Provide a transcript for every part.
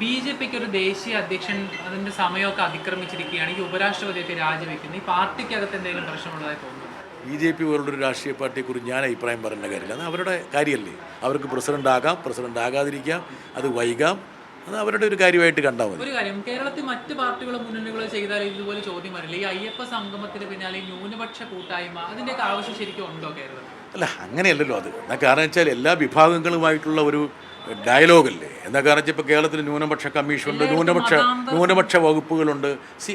B J പിക്ക് ഒരു ദേശീയ അധ്യക്ഷൻ അതിന്റെ സമയമൊക്കെ അതിക്രമിച്ചിരിക്കുകയാണ്. ഈ ഉപരാഷ്ട്രപതിയൊക്കെ രാജിവെക്കുന്നത് ഈ പാർട്ടിക്ക് പാർട്ടിക്കകത്ത് എന്തെങ്കിലും പ്രശ്നമുള്ളതായി തോന്നുന്നു? ബി ജെ പി പോലുള്ളൊരു രാഷ്ട്രീയ പാർട്ടിയെക്കുറിച്ച് ഞാൻ അഭിപ്രായം പറയേണ്ട കാര്യമില്ല. അത് അവരുടെ കാര്യമല്ലേ? അവർക്ക് പ്രസിഡന്റ് ആകാം പ്രസിഡന്റ് ആകാതിരിക്കാം അത് വൈകാം. അത് അവരുടെ ഒരു കാര്യമായിട്ട് കണ്ടാൽ മതി. ഒരു കാര്യം കേരളത്തിൽ മറ്റ് പാർട്ടികളും മുന്നണികൾ ചെയ്താൽ ഇതുപോലെ ചോദ്യം വരില്ല. ഈ അയ്യപ്പ സംഗമത്തിന് പിന്നാലെ ന്യൂനപക്ഷ കൂട്ടായ്മ അതിന്റെയൊക്കെ ആവശ്യം ശരിക്കും ഉണ്ടോ കേരളത്തിൽ? അല്ല അങ്ങനെയല്ലല്ലോ അത്. കാരണം വെച്ചാൽ എല്ലാ വിഭാഗങ്ങളുമായിട്ടുള്ള ഒരു ഡയലോഗല്ലേ? എന്താ കാരണം വെച്ചാൽ ഇപ്പോൾ കേരളത്തിൽ ന്യൂനപക്ഷ കമ്മീഷനുണ്ട് ന്യൂനപക്ഷ ന്യൂനപക്ഷ വകുപ്പുകളുണ്ട്. സി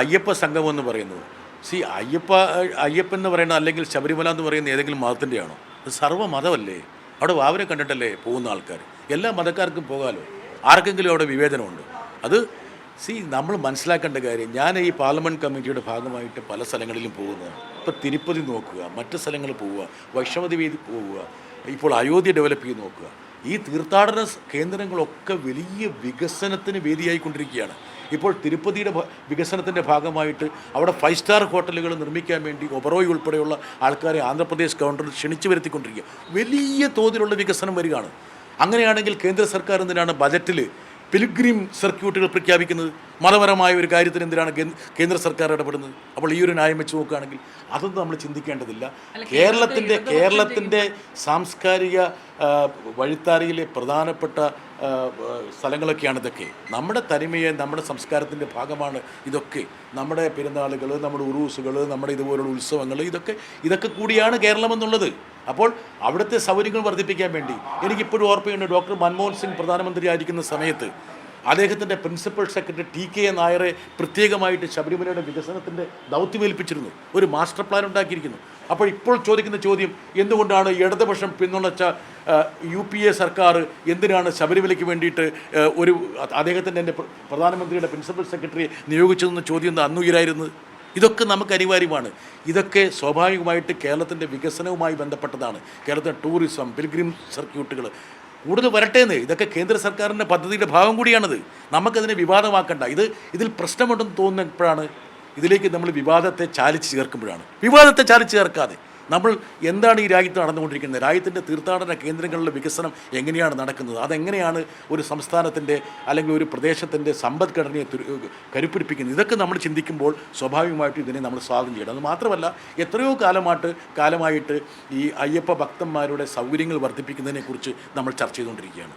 അയ്യപ്പ സംഘം എന്ന് പറയുന്നത്. സി അയ്യപ്പ അയ്യപ്പൻ എന്ന് പറയുന്ന അല്ലെങ്കിൽ ശബരിമല എന്ന് പറയുന്ന ഏതെങ്കിലും മതത്തിന്റെയാണോ അത് സർവ മതമല്ലേ? അവിടെ വാവനെ കണ്ടിട്ടല്ലേ പോകുന്ന ആൾക്കാർ എല്ലാ മതക്കാർക്കും പോകാമല്ലോ ആർക്കെങ്കിലും അവിടെ വിവേചനമുണ്ട്? അത് സി നമ്മൾ മനസ്സിലാക്കേണ്ട കാര്യം ഞാൻ ഈ പാർലമെന്റ് കമ്മിറ്റിയുടെ ഭാഗമായിട്ട് പല സ്ഥലങ്ങളിലും പോകുന്നതാണ്. ഇപ്പോൾ തിരുപ്പതി നോക്കുക മറ്റ് സ്ഥലങ്ങളിൽ പോവുക വൈഷ്ണവദേവി വേദി പോവുക ഇപ്പോൾ അയോധ്യ ഡെവലപ്പ് ചെയ്ത് നോക്കുക. ഈ തീർത്ഥാടന കേന്ദ്രങ്ങളൊക്കെ വലിയ വികസനത്തിന് വേദിയായിക്കൊണ്ടിരിക്കുകയാണ്. ഇപ്പോൾ തിരുപ്പതിയുടെ വികസനത്തിന്റെ ഭാഗമായിട്ട് അവിടെ ഫൈവ് സ്റ്റാർ ഹോട്ടലുകൾ നിർമ്മിക്കാൻ വേണ്ടി ഒബറോയ് ഉൾപ്പെടെയുള്ള ആൾക്കാരെ ആന്ധ്രാപ്രദേശ് ഗവൺമെന്റ് ക്ഷണിച്ചു വരുത്തിക്കൊണ്ടിരിക്കുക വലിയ തോതിലുള്ള വികസനം വരികയാണ്. അങ്ങനെയാണെങ്കിൽ കേന്ദ്ര സർക്കാർ എന്തിനാണ് ബജറ്റിൽ പിൽഗ്രിം സർക്യൂട്ടുകൾ പ്രഖ്യാപിക്കുന്നത് മതപരമായ ഒരു കാര്യത്തിന് എന്തിനാണ് കേന്ദ്ര സർക്കാർ ഇടപെടുന്നത്? അപ്പോൾ ഈ ഒരു ന്യായം വെച്ച് നോക്കുകയാണെങ്കിൽ അതൊന്നും നമ്മൾ ചിന്തിക്കേണ്ടതില്ല. കേരളത്തിന്റെ കേരളത്തിന്റെ സാംസ്കാരിക വഴിത്താരയിലെ പ്രധാനപ്പെട്ട സ്ഥലങ്ങളൊക്കെയാണ് ഇതൊക്കെ. നമ്മുടെ തനിമയെ നമ്മുടെ സംസ്കാരത്തിന്റെ ഭാഗമാണ് ഇതൊക്കെ. നമ്മുടെ പെരുന്നാളുകൾ നമ്മുടെ ഉറൂസുകൾ നമ്മുടെ ഇതുപോലുള്ള ഉത്സവങ്ങൾ ഇതൊക്കെ ഇതൊക്കെ കൂടിയാണ് കേരളം എന്നുള്ളത് അപ്പോൾ അവിടുത്തെ സൗകര്യങ്ങൾ വർദ്ധിപ്പിക്കാൻ വേണ്ടി എനിക്കിപ്പോഴും ഓർമ്മയുണ്ട് ഡോക്ടർ മൻമോഹൻ സിംഗ് പ്രധാനമന്ത്രി ആയിരിക്കുന്ന സമയത്ത് അദ്ദേഹത്തിന്റെ പ്രിൻസിപ്പൽ സെക്രട്ടറി ടി കെ നായരെ പ്രത്യേകമായിട്ട് ശബരിമലയുടെ വികസനത്തിന്റെ ദൗത്യമേൽപ്പിച്ചിരുന്നു. ഒരു മാസ്റ്റർ പ്ലാൻ ഉണ്ടാക്കിയിരിക്കുന്നു. അപ്പോൾ ഇപ്പോൾ ചോദിക്കുന്ന ചോദ്യം എന്തുകൊണ്ടാണ് ഇടതുപക്ഷം പിന്തുണച്ച യു പി എ സർക്കാർ എന്തിനാണ് ശബരിമലയ്ക്ക് വേണ്ടിയിട്ട് ഒരു അദ്ദേഹത്തിന്റെ എന്റെ പ്രധാനമന്ത്രിയുടെ പ്രിൻസിപ്പൽ സെക്രട്ടറിയെ നിയോഗിച്ചതെന്ന് ചോദ്യം എന്താ അന്ന് ഉയരായിരുന്നത് ഇതൊക്കെ നമുക്ക് അനിവാര്യമാണ്. ഇതൊക്കെ സ്വാഭാവികമായിട്ട് കേരളത്തിന്റെ വികസനവുമായി ബന്ധപ്പെട്ടതാണ്. കേരളത്തിലെ ടൂറിസം പിൽഗ്രിം സർക്യൂട്ടുകൾ. കൂടുതൽ വരട്ടേന്ന്. ഇതൊക്കെ കേന്ദ്ര സർക്കാരിന്റെ പദ്ധതിയുടെ ഭാഗം കൂടിയാണിത്. നമുക്കതിനെ വിവാദമാക്കണ്ട. ഇത് ഇതിൽ പ്രശ്നമുണ്ടെന്ന് തോന്നുന്നപ്പോഴാണ് ഇതിലേക്ക് നമ്മൾ വിവാദത്തെ ചാലിച്ച് ചേർക്കുമ്പോഴാണ്. വിവാദത്തെ ചാലിച്ച് ചേർക്കാതെ. നമ്മൾ എന്താണ് ഈ രാജ്യത്ത് നടന്നുകൊണ്ടിരിക്കുന്നത്? രാജ്യത്തിന്റെ തീർത്ഥാടന കേന്ദ്രങ്ങളിലെ വികസനം എങ്ങനെയാണ് നടക്കുന്നത്? അതെങ്ങനെയാണ് ഒരു സംസ്ഥാനത്തിന്റെ അല്ലെങ്കിൽ ഒരു പ്രദേശത്തിന്റെ സമ്പദ്ഘടനയെ കരുപ്പിടിപ്പിക്കുന്നത്? ഇതൊക്കെ നമ്മൾ ചിന്തിക്കുമ്പോൾ സ്വാഭാവികമായിട്ടും ഇതിനെ നമ്മൾ സ്വാഗതം ചെയ്യണം. അത് മാത്രമല്ല എത്രയോ കാലമായിട്ട് കാലമായിട്ട് ഈ അയ്യപ്പ ഭക്തന്മാരുടെ സൗകര്യങ്ങൾ വർദ്ധിപ്പിക്കുന്നതിനെക്കുറിച്ച് നമ്മൾ ചർച്ച ചെയ്തുകൊണ്ടിരിക്കുകയാണ്.